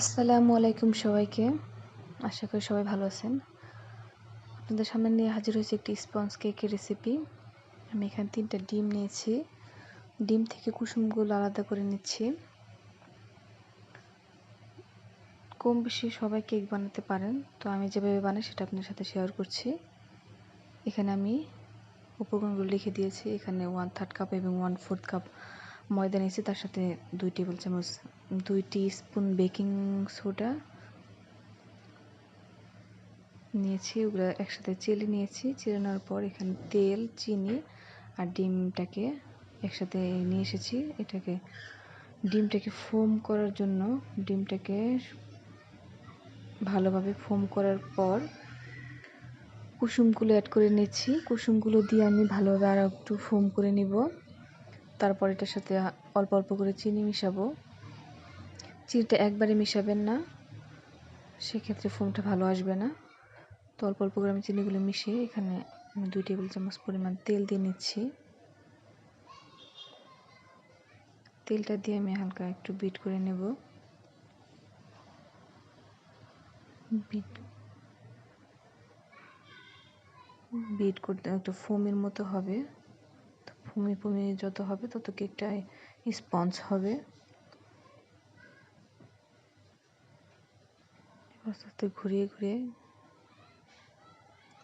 আসসালামু আলাইকুম সবাইকে। আশা করি সবাই ভালো আছেন। আপনাদের সামনে নিয়ে হাজির হয়েছে একটি স্পঞ্জ কেকের রেসিপি আমি এখানে তিনটা ডিম নিয়েছি। ডিম থেকে কুসুমগুলো আলাদা করে নিচ্ছি। কম বেশি সবাই কেক বানাতে পারেন, তো আমি যেভাবে বানাই সেটা আপনার সাথে শেয়ার করছি। এখানে আমি উপকরণগুলো লিখে দিয়েছি। এখানে ওয়ান থার্ড কাপ এবং ওয়ান ফোর্থ কাপ ময়দা নিয়েছি তার সাথে দুই টেবিল চামচ দুই স্পুন বেকিং সোডা নিয়েছি, ওগুলো একসাথে চেলে নিয়েছি। চেলে নেওয়ার পর এখানে তেল, চিনি আর ডিমটাকে একসাথে নিয়ে এসেছি। এটাকে, ডিমটাকে ফোম করার জন্য, ডিমটাকে ভালোভাবে ফোম করার পর কুসুমগুলো অ্যাড করে নিচ্ছি। কুসুমগুলো দিয়ে আমি ভালোভাবে আরও একটু ফোম করে নিব। তারপর এটার সাথে অল্প অল্প করে চিনি মিশাবো। চিনিটা একবারে মিশাবেন না, সেক্ষেত্রে ফোমটা ভালো আসবে না। তো অল্প অল্প করে আমি চিনিগুলো মিশিয়ে এখানে আমি দুই টেবিল চামচ পরিমাণ তেল দিয়ে নিচ্ছি। তেলটা দিয়ে আমি হালকা একটু বিট করে নেব। বিট বিট করতে একটু ফোমের মতো হবে। ফুমি ফুমি যত হবে, তত কেকটা স্পঞ্জ হবে। আস্তে ঘুরিয়ে ঘুরিয়ে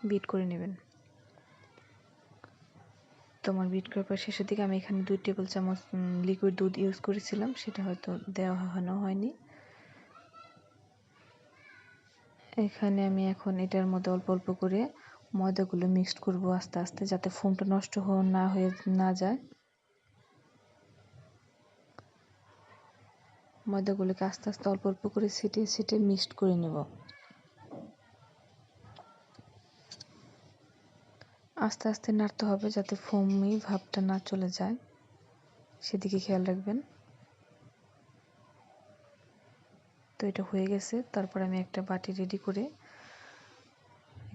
বিট করে নেবেন। তোমার বিট করার পর শেষের দিকে আমি এখানে দুই টেবিল চামচ লিকুইড দুধ ইউজ করেছিলাম, সেটা হয়তো দেওয়া হওয়ানো হয়নি। এখানে আমি এখন এটার মধ্যে অল্প অল্প করে ময়দাগুলো মিক্সড করব আস্তে আস্তে যাতে ফোমটা নষ্ট না হয়ে, না যায়। ময়দাগুলোকে আস্তে আস্তে অল্প অল্প করে ছিটিয়ে ছিটিয়ে মিক্সড করে নেব। আস্তে আস্তে নাড়তে হবে যাতে ফোমি ভাবটা না চলে যায়। সেদিকে খেয়াল রাখবেন। তো এটা হয়ে গেছে। তারপর আমি একটা বাটি রেডি করে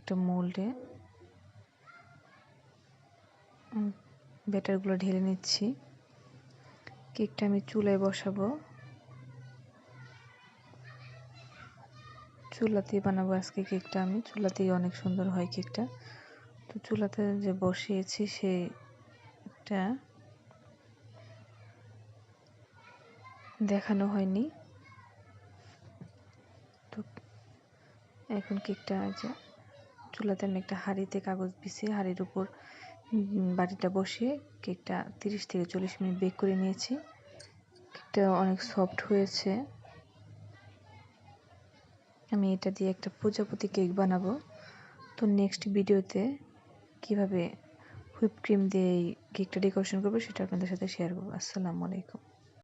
একটা মোল্ডে। ব্যাটারগুলো ঢেলে নিচ্ছি। কেকটা আমি চুলায় বসাবো। চুলাতেই বানাবো আজকে কেকটা আমি। চুলাতেই অনেক সুন্দর হয় কেকটা। তো চুলাতে যে বসিয়েছি সেটা দেখানো হয়নি। তো এখন কেকটা যে চুলাতে আমি একটা হাঁড়িতে কাগজ বিছিয়ে হাঁড়ির উপর বাটিটা বসিয়ে কেকটা তিরিশ থেকে চল্লিশ মিনিট বেক করে নিয়েছি। কেকটা অনেক সফট হয়েছে। আমি এটা দিয়ে একটা প্রজাপতি কেক বানাবো। তো নেক্সট ভিডিওতে কীভাবে হুইপ ক্রিম দিয়ে এই কেকটা ডেকোরেশন করব সেটা আপনাদের সাথে শেয়ার করব। আসসালামু আলাইকুম।